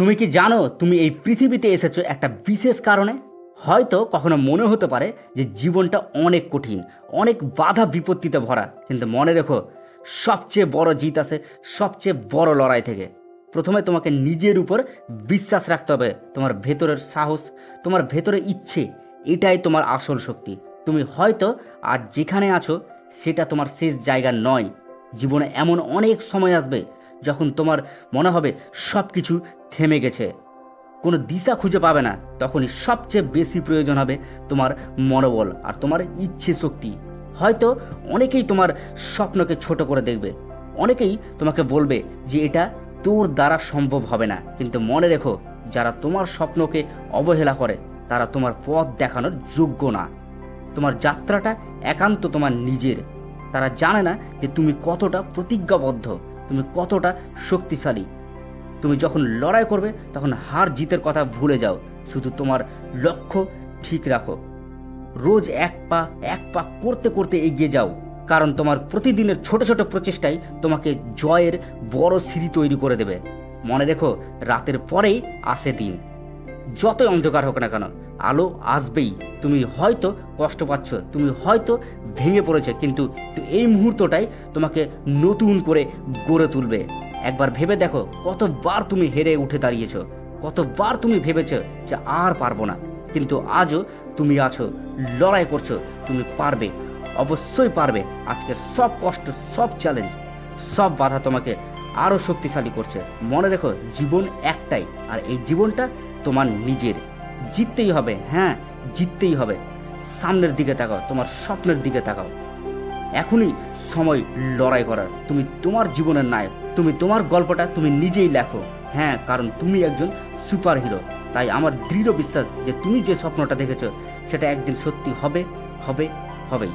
তুমি কি জানো তুমি এই পৃথিবীতে এসেছ একটা বিশেষ কারণে? হয়তো কখনো মনে হতে পারে যে জীবনটা অনেক কঠিন, অনেক বাধা বিপত্তিতে ভরা। কিন্তু মনে রেখো, সবচেয়ে বড় জিত আছে সবচেয়ে বড় লড়াই থেকে। প্রথমে তোমাকে নিজের উপর বিশ্বাস রাখতে হবে, তোমার ভেতরের সাহস, তোমার ভেতরের ইচ্ছে, এটাই তোমার আসল শক্তি। তুমি হয়তো আজ যেখানে আছো, সেটা তোমার শেষ জায়গা নয়। জীবনে এমন অনেক সময় আসবে যখন তোমার মনে হবে সব কিছু থেমে গেছে, কোনো দিশা খুঁজে পাবে না, তখনই সবচেয়ে বেশি প্রয়োজন হবে তোমার মনোবল আর তোমার ইচ্ছে শক্তি। হয়তো অনেকেই তোমার স্বপ্নকে ছোট করে দেখবে, অনেকেই তোমাকে বলবে যে এটা তোর দ্বারা সম্ভব হবে না, কিন্তু মনে রেখো, যারা তোমার স্বপ্নকে অবহেলা করে, তারা তোমার পথ দেখানোর যোগ্য না। তোমার যাত্রাটা একান্ত তোমার নিজের। তারা জানে না যে তুমি কতটা প্রতিজ্ঞাবদ্ধ। তুমি কতটা শক্তিশালী। তুমি যখন লড়াই করবে, তখন হার জিতের কথা ভুলে যাও। শুধু তোমার লক্ষ্য ঠিক রাখো। রোজ এক পা এক পা করতে করতে এগিয়ে যাও। কারণ তোমার প্রতিদিনের ছোট ছোট প্রচেষ্টাই তোমাকে জয়ের বড় সিঁড়ি তৈরি করে দেবে। মনে রেখো, রাতের পরেই আসে দিন। যতই অন্ধকার হোক না কেন, আলো আসবেই। তুমি হয়তো কষ্ট পাচ্ছ, তুমি হয়তো ভেঙে পড়েছে, কিন্তু এই মুহূর্তটাই তোমাকে নতুন করে গড়ে তুলবে। একবার ভেবে দেখো, কতবার তুমি হেরে উঠে দাঁড়িয়েছ, কতবার তুমি ভেবেছো যে আর পারব না। কিন্তু আজও তুমি আছো, লড়াই করছ, তুমি পারবে, অবশ্যই পারবে। আজকের সব কষ্ট, সব চ্যালেঞ্জ সব বাধা তোমাকে আরও শক্তিশালী করছে। মনে রেখো, জীবন একটাই, আর এই জীবনটা তোমার নিজের। জিততেই হবে হ্যাঁ জিততেই হবে। সামনের দিকে তাকাও, তোমার স্বপ্নের দিকে তাকাও। এখনই সময় লড়াই করার। তুমি তোমার জীবনের নায়ক, তুমি তোমার গল্পটা তুমি নিজেই লেখো হ্যাঁ কারণ তুমি একজন সুপার হিরো তাই আমার দৃঢ় বিশ্বাস যে তুমি যে স্বপ্নটা দেখেছ, সেটা একদিন সত্যি হবে হবে, হবেই।